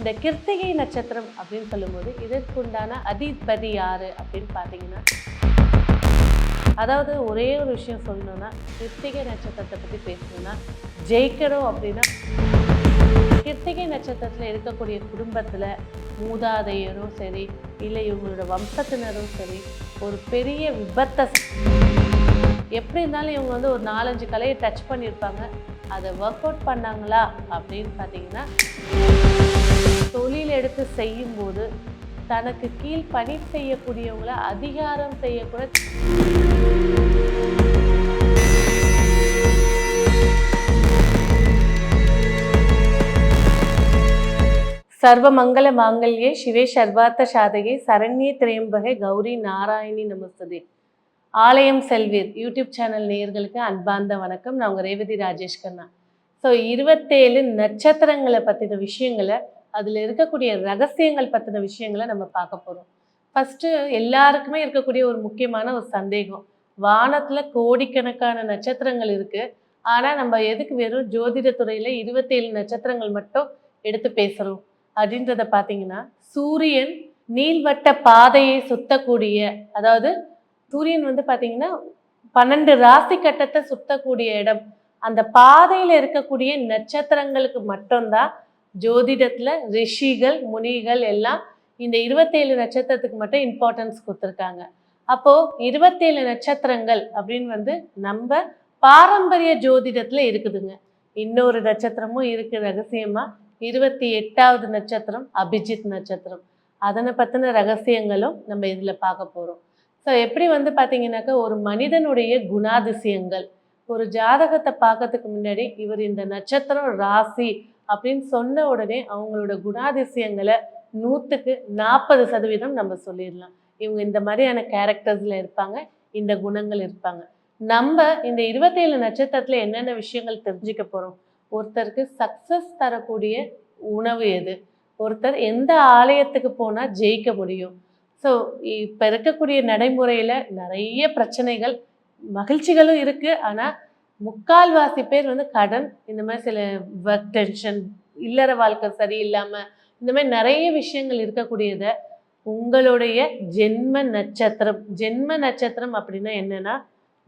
இந்த கிருத்திகை நட்சத்திரம் அப்படின்னு சொல்லும்போது இதற்குண்டான அதிபதி யாரு அப்படின்னு பார்த்தீங்கன்னா அதாவது ஒரே ஒரு விஷயம் சொல்லணும்னா கிருத்திகை நட்சத்திரத்தை பற்றி பேசணும்னா ஜெயிக்கணும் அப்படின்னா கிருத்திகை நட்சத்திரத்தில் இருக்கக்கூடிய குடும்பத்தில் மூதாதையரும் சரி இல்லை இவங்களோட வம்சத்தினரும் சரி ஒரு பெரிய விபத்தை எப்படி இருந்தாலும் இவங்க வந்து ஒரு நாலஞ்சு கலையை டச் பண்ணியிருப்பாங்க. அதை ஒர்க் அவுட் பண்ணாங்களா அப்படின்னு பார்த்தீங்கன்னா தொழில் எடுத்து செய்யும்போது தனக்கு கீழ் பணி செய்யக்கூடியவங்கள அதிகாரம் செய்யக்கூட சர்வ மங்கள மாங்கல்யே சிவே சர்வார்த்த சாதகை சரண்யே திரையம்பகை கௌரி நாராயணி நமஸ்ததே. ஆலயம் செல்வீர் யூடியூப் சேனல் நேயர்களுக்கு அன்பார்ந்த வணக்கம். நான் உங்கள் ரேவதி ராஜேஷ் கண்ணா. ஸோ இருபத்தேழு நட்சத்திரங்களை பற்றின விஷயங்களை அதில் இருக்கக்கூடிய ரகசியங்கள் பற்றின விஷயங்களை நம்ம பார்க்க போகிறோம் ஃபஸ்ட்டு எல்லாருக்குமே இருக்கக்கூடிய ஒரு முக்கியமான ஒரு சந்தேகம். வானத்தில் கோடிக்கணக்கான நட்சத்திரங்கள் இருக்குது ஆனால் நம்ம எதுக்கு வெறும் ஜோதிட துறையில் இருபத்தேழு நட்சத்திரங்கள் மட்டும் எடுத்து பேசுகிறோம் அப்படின்றத பார்த்தீங்கன்னா சூரியன் நீள்வட்ட பாதையை சுத்தக்கூடிய அதாவது சூரியன் வந்து பார்த்தீங்கன்னா பன்னெண்டு ராசி கட்டத்தை சுத்தக்கூடிய இடம். அந்த பாதையில் இருக்கக்கூடிய நட்சத்திரங்களுக்கு மட்டும்தான் ஜோதிடத்தில் ரிஷிகள் முனிகள் எல்லாம் இந்த இருபத்தேழு நட்சத்திரத்துக்கு மட்டும் இம்பார்ட்டன்ஸ் கொடுத்துருக்காங்க. அப்போது இருபத்தேழு நட்சத்திரங்கள் அப்படின்னு வந்து நம்ம பாரம்பரிய ஜோதிடத்தில் இருக்குதுங்க. இன்னொரு நட்சத்திரமும் இருக்குது ரகசியமாக இருபத்தி எட்டாவது நட்சத்திரம் அபிஜித் நட்சத்திரம். அதனை பற்றின ரகசியங்களும் நம்ம இதில் பார்க்க போகிறோம் ஸோ எப்படி வந்து பார்த்தீங்கன்னாக்கா ஒரு மனிதனுடைய குணாதிசயங்கள். ஒரு ஜாதகத்தை பார்க்கறதுக்கு முன்னாடி இவர் இந்த நட்சத்திரம் ராசி அப்படின்னு சொன்ன உடனே அவங்களோட குணாதிசயங்களை நூற்றுக்கு நாற்பது சதவீதம் நம்ம சொல்லிடலாம். இவங்க இந்த மாதிரியான கேரக்டர்ஸில் இருப்பாங்க இந்த குணங்கள் இருப்பாங்க. நம்ம இந்த இருபத்தேழு நட்சத்திரத்தில் என்னென்ன விஷயங்கள் தெரிஞ்சுக்க போகிறோம் ஒருத்தருக்கு சக்ஸஸ் தரக்கூடிய உணவு எது? ஒருத்தர் எந்த ஆலயத்துக்கு போனால் ஜெயிக்க முடியும்? ஸோ இப்போ இருக்கக்கூடிய நடைமுறையில் நிறைய பிரச்சனைகள் மகிழ்ச்சிகளும் இருக்குது ஆனால் முக்கால்வாசி பேர் வந்து கடன் இந்த மாதிரி சில ஒர்க் டென்ஷன் இல்லற வாழ்க்கை சரியில்லாமல் இந்த மாதிரி நிறைய விஷயங்கள் இருக்கக்கூடியதை உங்களுடைய ஜென்ம நட்சத்திரம் ஜென்ம நட்சத்திரம் அப்படின்னா என்னன்னா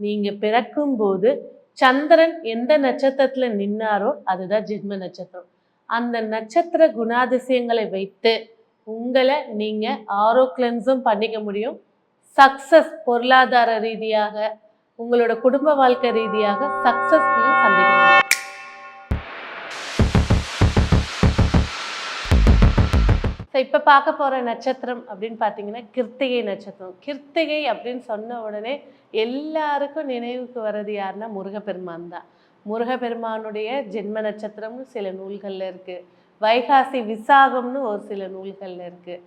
நீங்கள் பிறக்கும்போது சந்திரன் எந்த நட்சத்திரத்தில் நின்னாரோ அதுதான் ஜென்ம நட்சத்திரம். அந்த நட்சத்திர குணாதிசயங்களை வைத்து உங்களை நீங்கள் ஆரோக்லன்ஸும் பண்ணிக்க முடியும். சக்சஸ் பொருளாதார ரீதியாக உங்களோட குடும்ப வாழ்க்கை ரீதியாக சக்ஸஸ்ஃபுல்லாக சந்திக்க ஸோ இப்போ பார்க்க போகிற நட்சத்திரம் அப்படின்னு பார்த்தீங்கன்னா கிருத்திகை நட்சத்திரம். கிருத்திகை அப்படின்னு சொன்ன உடனே எல்லாருக்கும் நினைவுக்கு வர்றது யாருன்னா முருகப்பெருமான் தான். முருகப்பெருமானுடைய ஜென்ம நட்சத்திரம்னு சில நூல்களில் இருக்குது வைகாசி விசாகம்னு ஒரு சில நூல்களில் இருக்குது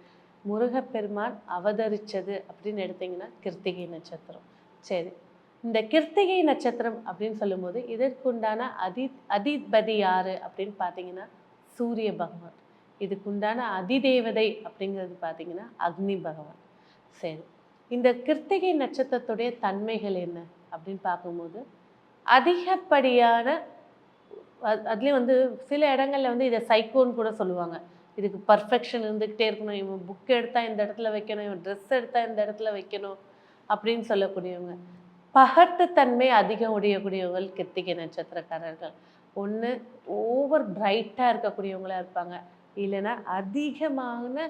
முருகப்பெருமான் அவதரித்தது அப்படின்னு எடுத்திங்கன்னா கிருத்திகை நட்சத்திரம். சரி இந்த கிருத்திகை நட்சத்திரம் அப்படின்னு சொல்லும்போது இதற்குண்டான அதி அதிபதி யாரு அப்படின்னு பார்த்தீங்கன்னா சூரிய பகவான். இதுக்குண்டான அதிதேவதை அப்படிங்கிறது பார்த்தீங்கன்னா அக்னி பகவான். சரி இந்த கிருத்திகை நட்சத்திரத்துடைய தன்மைகள் என்ன அப்படின்னு பார்க்கும்போது அதிகப்படியான அது- அதுலேயும் வந்து சில இடங்களில் வந்து இதை சைக்கோன்னு கூட சொல்லுவாங்க. இதுக்கு பர்ஃபெக்ஷன் இருந்துக்கிட்டே இருக்கணும் இவன் புக் எடுத்தால் இந்த இடத்துல வைக்கணும் இவன் ட்ரெஸ் எடுத்தால் இந்த இடத்துல வைக்கணும் அப்படின்னு சொல்லக்கூடியவங்க. பகட்டுத்தன்மை அதிகம் உடையக்கூடியவர்கள் கிருத்திகை நட்சத்திரக்காரர்கள். ஒன்று ஓவர் பிரைட்டாக இருக்கக்கூடியவங்களாக இருப்பாங்க. இல்லைன்னா அதிகமான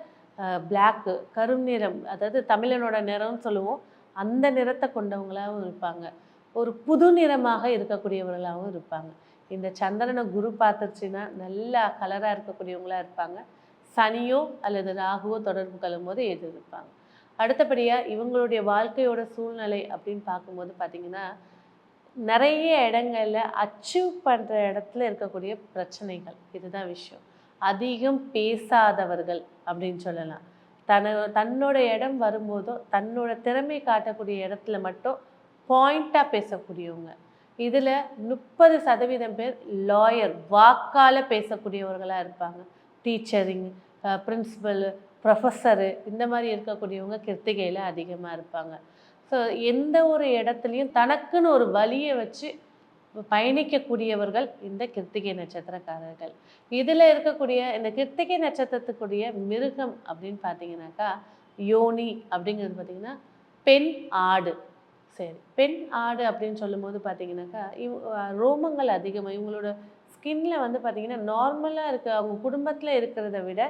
பிளாக்கு கருநிறம் அதாவது தமிழனோட நிறம்னு சொல்லுவோம். அந்த நிறத்தை கொண்டவங்களாகவும் இருப்பாங்க. ஒரு புது நிறமாக இருக்கக்கூடியவர்களாகவும் இருப்பாங்க. இந்த சந்திரனை குரு பார்த்துருச்சுன்னா நல்லா கலராக இருக்கக்கூடியவங்களாக இருப்பாங்க. சனியோ அல்லது ராகுவோ தொடர்பு கொள்ளும் போது இருப்பாங்க அடுத்தபடியாக இவங்களுடைய வாழ்க்கையோட சூழ்நிலை அப்படின்னு பார்க்கும்போது பார்த்தீங்கன்னா நிறைய இடங்களில் அச்சீவ் பண்ணுற இடத்துல இருக்கக்கூடிய பிரச்சனைகள். இதுதான் விஷயம். அதிகம் பேசாதவர்கள் அப்படின்னு சொல்லலாம். தன தன்னோட இடம் வரும்போதோ தன்னோட திறமை காட்டக்கூடிய இடத்துல மட்டும் பாயிண்ட்டாக பேசக்கூடியவங்க. இதில் முப்பது சதவீதம் பேர் லாயர் வாக்கால் பேசக்கூடியவர்களாக இருப்பாங்க. டீச்சரிங் பிரின்சிபல் ப்ரொஃபஸரு இந்த மாதிரி இருக்கக்கூடியவங்க கிருத்திகையில் அதிகமாக இருப்பாங்க. ஸோ எந்த ஒரு இடத்துலையும் தனக்குன்னு ஒரு வழியை வச்சு பயணிக்கக்கூடியவர்கள் இந்த கிருத்திகை நட்சத்திரக்காரர்கள். இதில் இருக்கக்கூடிய இந்த கிருத்திகை நட்சத்திரத்துக்குரிய மிருகம் அப்படின்னு பார்த்தீங்கன்னாக்கா யோனி அப்படிங்கிறது பார்த்தீங்கன்னா பெண் ஆடு. சரி பெண் ஆடு அப்படின்னு சொல்லும்போது பார்த்தீங்கன்னாக்கா இவ் ரோமங்கள் அதிகமாக இவங்களோட ஸ்கின்ல வந்து பார்த்தீங்கன்னா நார்மலாக இருக்க அவங்க குடும்பத்தில் இருக்கிறத விட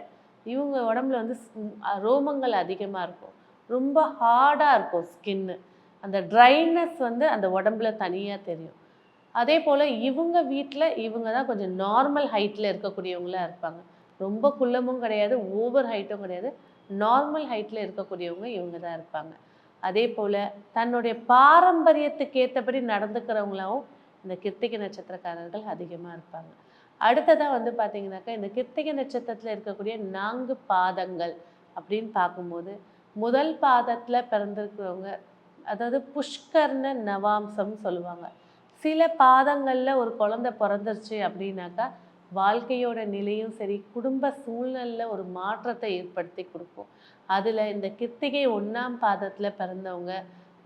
இவங்க உடம்புல வந்து ஸ்- ரோமங்கள் அதிகமாக இருக்கும். ரொம்ப ஹார்டாக இருக்கும் ஸ்கின்னு. அந்த ட்ரைனஸ் வந்து அந்த உடம்புல தனியாக தெரியும். அதே போல் இவங்க வீட்டில் இவங்க தான் கொஞ்சம் நார்மல் ஹைட்டில் இருக்கக்கூடியவங்களாக இருப்பாங்க. ரொம்ப குள்ளமும் கிடையாது ஓவர் ஹைட்டும் கிடையாது. நார்மல் ஹைட்டில் இருக்கக்கூடியவங்க இவங்க தான் இருப்பாங்க. அதே போல் தன்னுடைய பாரம்பரியத்துக்கு ஏற்றபடி நடந்துக்கிறவங்களாவும் இந்த கிருத்திகை நட்சத்திரக்காரர்கள் அதிகமாக இருப்பாங்க. அடுத்ததாக வந்து பார்த்தீங்கன்னாக்கா இந்த கிருத்திகை நட்சத்திரத்தில் இருக்கக்கூடிய நான்கு பாதங்கள் அப்படின்னு பார்க்கும்போது முதல் பாதத்தில் பிறந்திருக்கிறவங்க அதாவது புஷ்கர்ண நவாம்சம் சொல்லுவாங்க. சில பாதங்களில் ஒரு குழந்தை பிறந்துருச்சு அப்படின்னாக்கா வாழ்க்கையோட நிலையும் சரி குடும்ப சூழ்நிலையில் ஒரு மாற்றத்தை ஏற்படுத்தி கொடுக்கும். அதில் இந்த கிருத்திகை ஒன்றாம் பாதத்தில் பிறந்தவங்க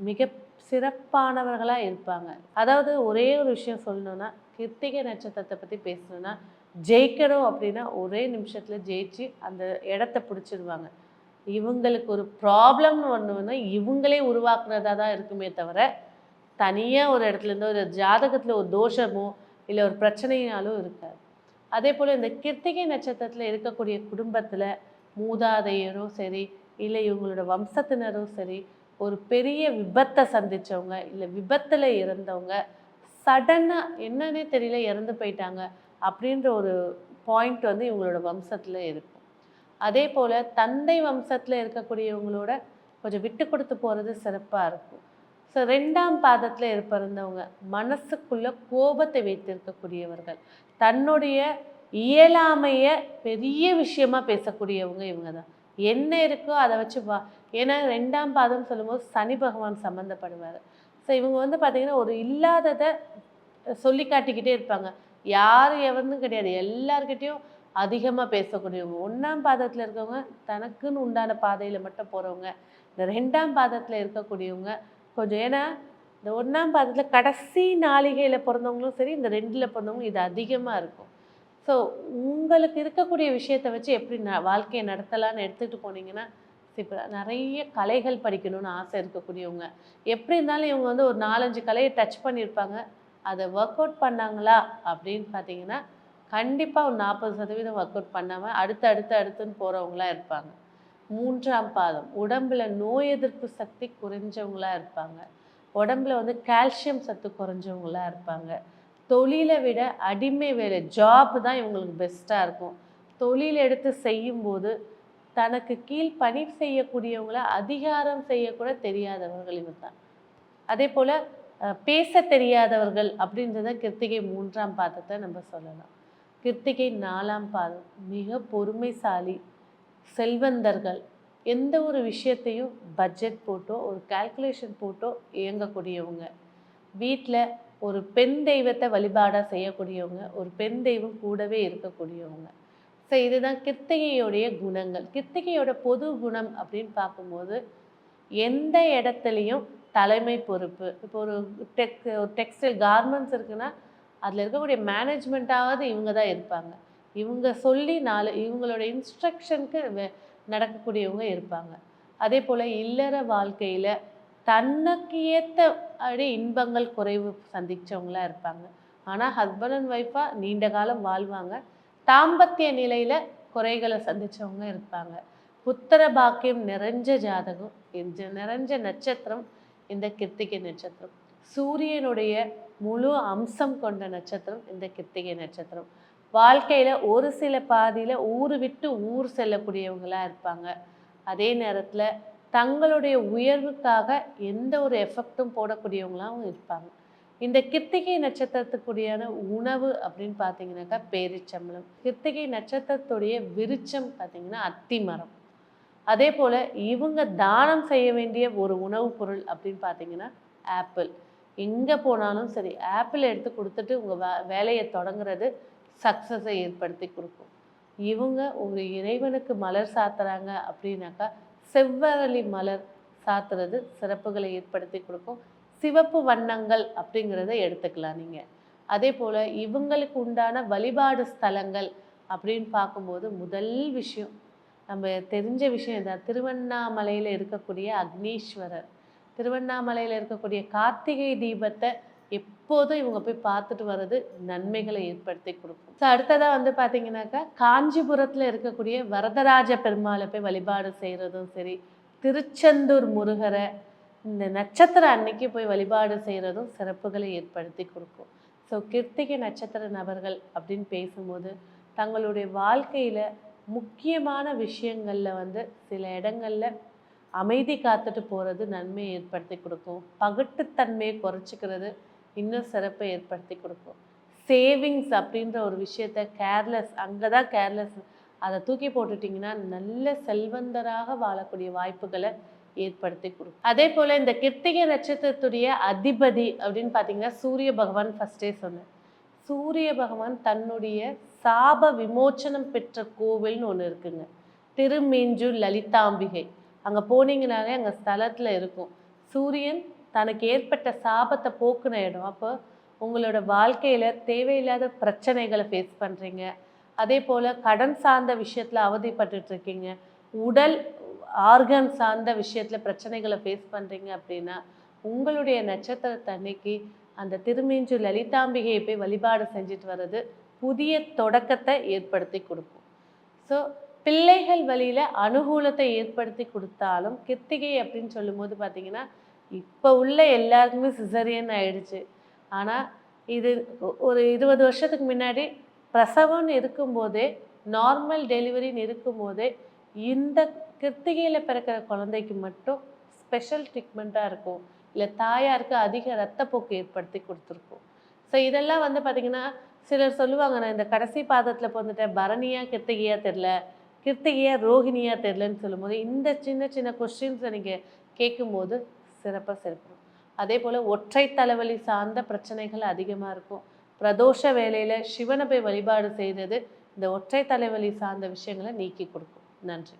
மிக சிறப்பானவர்களாக இருப்பாங்க. அதாவது ஒரே ஒரு விஷயம் சொல்லணும்னா கிருத்திகை நட்சத்திரத்தை பற்றி பேசணும்னா ஜெயிக்கணும் அப்படின்னா ஒரே நிமிஷத்தில் ஜெயிச்சு அந்த இடத்த பிடிச்சிடுவாங்க இவங்களுக்கு ஒரு ப்ராப்ளம்னு ஒன்றுனா இவங்களே உருவாக்குறதா தான் இருக்குமே தவிர தனியாக ஒரு இடத்துலேருந்து ஒரு ஜாதகத்தில் ஒரு தோஷமோ இல்லை ஒரு பிரச்சனையினாலும் இருக்காது. அதே போல் இந்த கிருத்திகை நட்சத்திரத்தில் இருக்கக்கூடிய குடும்பத்தில் மூதாதையரோ சரி இல்லை இவங்களோட வம்சத்தினரும் சரி ஒரு பெரிய விபத்தை சந்தித்தவங்க இல்லை விபத்தில் இறந்தவங்க சடனாக என்னன்னே தெரியல இறந்து போயிட்டாங்க அப்படின்ற ஒரு பாயிண்ட் வந்து இவங்களோட வம்சத்தில் இருக்கும். அதே போல் தந்தை வம்சத்தில் இருக்கக்கூடியவங்களோட கொஞ்சம் விட்டு கொடுத்து போகிறது சிறப்பாக இருக்கும். ஸோ ரெண்டாம் பாதத்தில் இருப்பிருந்தவங்க மனசுக்குள்ளே கோபத்தை வைத்திருக்கக்கூடியவர்கள். தன்னுடைய இயலாமையை பெரிய விஷயமாக பேசக்கூடியவங்க இவங்க தான் என்ன இருக்கோ அதை வச்சு வா ஏன்னா ரெண்டாம் பாதம் சொல்லும்போது சனி பகவான் சம்மந்தப்படுவார் ஸோ இவங்க வந்து பார்த்திங்கன்னா ஒரு இல்லாததை சொல்லி காட்டிக்கிட்டே இருப்பாங்க. யார் எவனும் கிடையாது. எல்லார்கிட்டேயும் அதிகமாக பேசக்கூடியவங்க. ஒன்றாம் பாதத்தில் இருக்கவங்க தனக்குன்னு உண்டான பாதையில் மட்டும் போகிறவங்க இந்த ரெண்டாம் பாதத்தில் இருக்கக்கூடியவங்க கொஞ்சம் ஏன்னா இந்த ஒன்றாம் பாதத்தில் கடைசி நாளிகையில் பிறந்தவங்களும் சரி இந்த ரெண்டில் பிறந்தவங்க இது அதிகமாக இருக்கும். ஸோ உங்களுக்கு இருக்கக்கூடிய விஷயத்தை வச்சு எப்படி ந வாழ்க்கையை நடத்தலாம்னு எடுத்துகிட்டு போனீங்கன்னா இப்போ நிறைய கலைகள் படிக்கணும்னு ஆசை இருக்கக்கூடியவங்க. எப்படி இருந்தாலும் இவங்க வந்து ஒரு நாலஞ்சு கலையை டச் பண்ணியிருப்பாங்க. அதை ஒர்க் அவுட் பண்ணாங்களா? அப்படின்னு பார்த்தீங்கன்னா கண்டிப்பாக ஒரு நாற்பது சதவீதம் ஒர்க் அவுட் பண்ணாமல் அடுத்து அடுத்து அடுத்துன்னு போகிறவங்களா இருப்பாங்க. மூன்றாம் பாதம் உடம்புல நோய் எதிர்ப்பு சக்தி குறைஞ்சவங்களாக இருப்பாங்க. உடம்புல வந்து கால்சியம் சத்து குறைஞ்சவங்களா இருப்பாங்க. தொழிலை விட அடிமை வேலை ஜாப் தான் இவங்களுக்கு பெஸ்ட்டாக இருக்கும். தொழில் எடுத்து செய்யும்போது தனக்கு கீழ் பணி செய்யக்கூடியவங்கள அதிகாரம் செய்யக்கூட தெரியாதவர்கள் இவர் தான் அதே போல் பேச தெரியாதவர்கள் அப்படின்றத கிருத்திகை மூன்றாம் பாதத்தை நம்ம சொல்லலாம். கிருத்திகை நாலாம் பாதம் மிக பொறுமைசாலி செல்வந்தர்கள். எந்த ஒரு விஷயத்தையும் பட்ஜெட் போட்டோ ஒரு கால்குலேஷன் போட்டோ இயங்கக்கூடியவங்க. வீட்டில் ஒரு பெண் தெய்வத்தை வழிபாடாக செய்யக்கூடியவங்க ஒரு பெண் தெய்வம் கூடவே இருக்கக்கூடியவங்க. ஸோ இதுதான் கிருத்திகையோடைய குணங்கள். கிருத்திகையோட பொது குணம் அப்படின்னு பார்க்கும்போது எந்த இடத்துலையும் தலைமை பொறுப்பு. இப்போ ஒரு டெக் ஒரு டெக்ஸ்டைல் கார்மெண்ட்ஸ் இருக்குன்னா அதில் இருக்கக்கூடிய மேனேஜ்மெண்ட்டாவது இவங்க தான் இருப்பாங்க. இவங்க சொல்லி நாலு இவங்களோட இன்ஸ்ட்ரக்ஷனுக்கு நடக்கக்கூடியவங்க இருப்பாங்க. அதே போல் இல்லற வாழ்க்கையில் தன்னுக்கு ஏற்ற அப்படி இன்பங்கள் குறைவு சந்தித்தவங்களாக இருப்பாங்க. ஆனால் ஹஸ்பண்ட் அண்ட் ஒய்ஃபாக நீண்ட காலம் வாழ்வாங்க. தாம்பத்திய நிலையில் குறைகளை சந்தித்தவங்க இருப்பாங்க. புத்திர பாக்கியம் நிறைஞ்ச ஜாதகம் இந்த நிறைஞ்ச நட்சத்திரம் இந்த கிருத்திகை நட்சத்திரம். சூரியனுடைய முழு அம்சம் கொண்ட நட்சத்திரம் இந்த கிருத்திகை நட்சத்திரம். வாழ்க்கையில் ஒரு சில பாதியில் ஊர் விட்டு ஊர் செல்லக்கூடியவங்களாக இருப்பாங்க. அதே நேரத்தில் தங்களுடைய உயர்வுக்காக எந்த ஒரு எஃபெக்டும் போடக்கூடியவங்களாகவும் இருப்பாங்க. இந்த கிருத்திகை நட்சத்திரத்துக்குடியான உணவு அப்படின்னு பார்த்தீங்கன்னாக்கா பேரிச்சம்பளம் கிருத்திகை நட்சத்திரத்துடைய விருச்சம் பார்த்தீங்கன்னா அத்தி மரம் அதே போல் இவங்க தானம் செய்ய வேண்டிய ஒரு உணவுப் பொருள் அப்படின்னு பார்த்தீங்கன்னா ஆப்பிள். எங்கே போனாலும் சரி ஆப்பிள் எடுத்து கொடுத்துட்டு உங்கள் வே வேலையை தொடங்குறது சக்ஸஸை ஏற்படுத்தி கொடுக்கும். இவங்க ஒரு இறைவனுக்கு மலர் சாத்துறாங்க அப்படின்னாக்கா செவ்வரளி மலர் சாத்துறது சிறப்புகளை ஏற்படுத்தி கொடுக்கும். சிவப்பு வண்ணங்கள் அப்படிங்கிறத எடுத்துக்கலாம் நீங்கள் அதே போல் இவங்களுக்கு உண்டான வழிபாடு ஸ்தலங்கள் அப்படின்னு பார்க்கும்போது முதல் விஷயம் நம்ம தெரிஞ்ச விஷயம் இதான். திருவண்ணாமலையில் இருக்கக்கூடிய அக்னீஸ்வரர் திருவண்ணாமலையில் இருக்கக்கூடிய கார்த்திகை தீபத்தை எப்போதும் இவங்க போய் பார்த்துட்டு வர்றது நன்மைகளை ஏற்படுத்தி கொடுக்கும். ஸோ அடுத்ததாக வந்து பார்த்தீங்கன்னாக்கா காஞ்சிபுரத்தில் இருக்கக்கூடிய வரதராஜ பெருமாளை போய் வழிபாடு செய்கிறதும் சரி திருச்செந்தூர் முருகரை இந்த நட்சத்திர அன்னைக்கு போய் வழிபாடு செய்கிறதும் சிறப்புகளை ஏற்படுத்தி கொடுக்கும். ஸோ கிருத்திகை நட்சத்திர நபர்கள் அப்படின்னு பேசும்போது தங்களுடைய வாழ்க்கையில் முக்கியமான விஷயங்களில் வந்து சில இடங்களில் அமைதி காத்துட்டு போகிறது நன்மையை ஏற்படுத்தி கொடுக்கும். பகட்டுத்தன்மையை குறைச்சிக்கிறது இன்னும் சிறப்பை ஏற்படுத்தி கொடுக்கும். சேவிங்ஸ் அப்படின்ற ஒரு விஷயத்த கேர்லெஸ் அங்கே தான் கேர்லெஸ் அதை தூக்கி போட்டுட்டிங்கன்னா நல்ல செல்வந்தராக வாழக்கூடிய வாய்ப்புகளை ஏற்படுத்தி கொடுக்கும். அதே போல் இந்த கிருத்திகை நட்சத்திரத்துடைய அதிபதி அப்படின்னு பார்த்தீங்கன்னா சூரிய பகவான் ஃபஸ்ட்டே சொன்னேன் சூரிய பகவான் தன்னுடைய சாப விமோச்சனம் பெற்ற கோவில்னு ஒன்று இருக்குங்க. திருமீஞ்சூர் லலிதாம்பிகை. அங்கே போனீங்கனாலே அங்கே ஸ்தலத்தில் இருக்கும். சூரியன் தனக்கு ஏற்பட்ட சாபத்தை போக்குன இடம். அப்போ உங்களோட வாழ்க்கையில் தேவையில்லாத பிரச்சனைகளை ஃபேஸ் பண்ணுறீங்க அதே போல் கடன் சார்ந்த விஷயத்தில் அவதிப்பட்டுட்டு இருக்கீங்க. உடல் ஆர்கன் சார்ந்த விஷயத்தில் பிரச்சனைகளை ஃபேஸ் பண்ணுறீங்க அப்படின்னா உங்களுடைய நட்சத்திரத்தன்னைக்கு அந்த திருமேஞ்சு லலிதாம்பிகையை போய் வழிபாடு செஞ்சுட்டு வர்றது புதிய தொடக்கத்தை ஏற்படுத்தி கொடுக்கும். ஸோ பிள்ளைகள் வழியில் அனுகூலத்தை ஏற்படுத்தி கொடுத்தாலும் கிருத்திகை அப்படின்னு சொல்லும்போது பார்த்தீங்கன்னா இப்போ உள்ள எல்லாருக்குமே சிசரியன் ஆயிடுச்சு. ஆனால் இது ஒரு இருபது வருஷத்துக்கு முன்னாடி பிரசவம்னு இருக்கும்போதே நார்மல் டெலிவரின்னு இருக்கும்போதே இந்த கிருத்திகையில் பிறக்கிற குழந்தைக்கு மட்டும் ஸ்பெஷல் ட்ரீட்மெண்ட்டாக இருக்கும். இல்லை தாயாருக்கு அதிக ரத்தப்போக்கு ஏற்படுத்தி கொடுத்துருக்கும். ஸோ இதெல்லாம் வந்து பார்த்திங்கன்னா சிலர் சொல்லுவாங்க நான் இந்த கடைசி பாதத்தில் பிறந்துட்டேன். பரணியாக கிருத்திகையாக தெரில கிருத்திகையாக ரோஹிணியாக தெரிலன்னு சொல்லும்போது இந்த சின்ன சின்ன கொஸ்டின்ஸை நீங்கள் கேட்கும்போது சிறப்பாக சிறக்கும் அதே போல் ஒற்றை தலைவலி சார்ந்த பிரச்சனைகள் அதிகமாக இருக்கும். பிரதோஷ வேலையில் சிவனை போய் வழிபாடு செய்தது இந்த ஒற்றை தலைவலி சார்ந்த விஷயங்களை நீக்கி கொடுக்கும். நன்றி.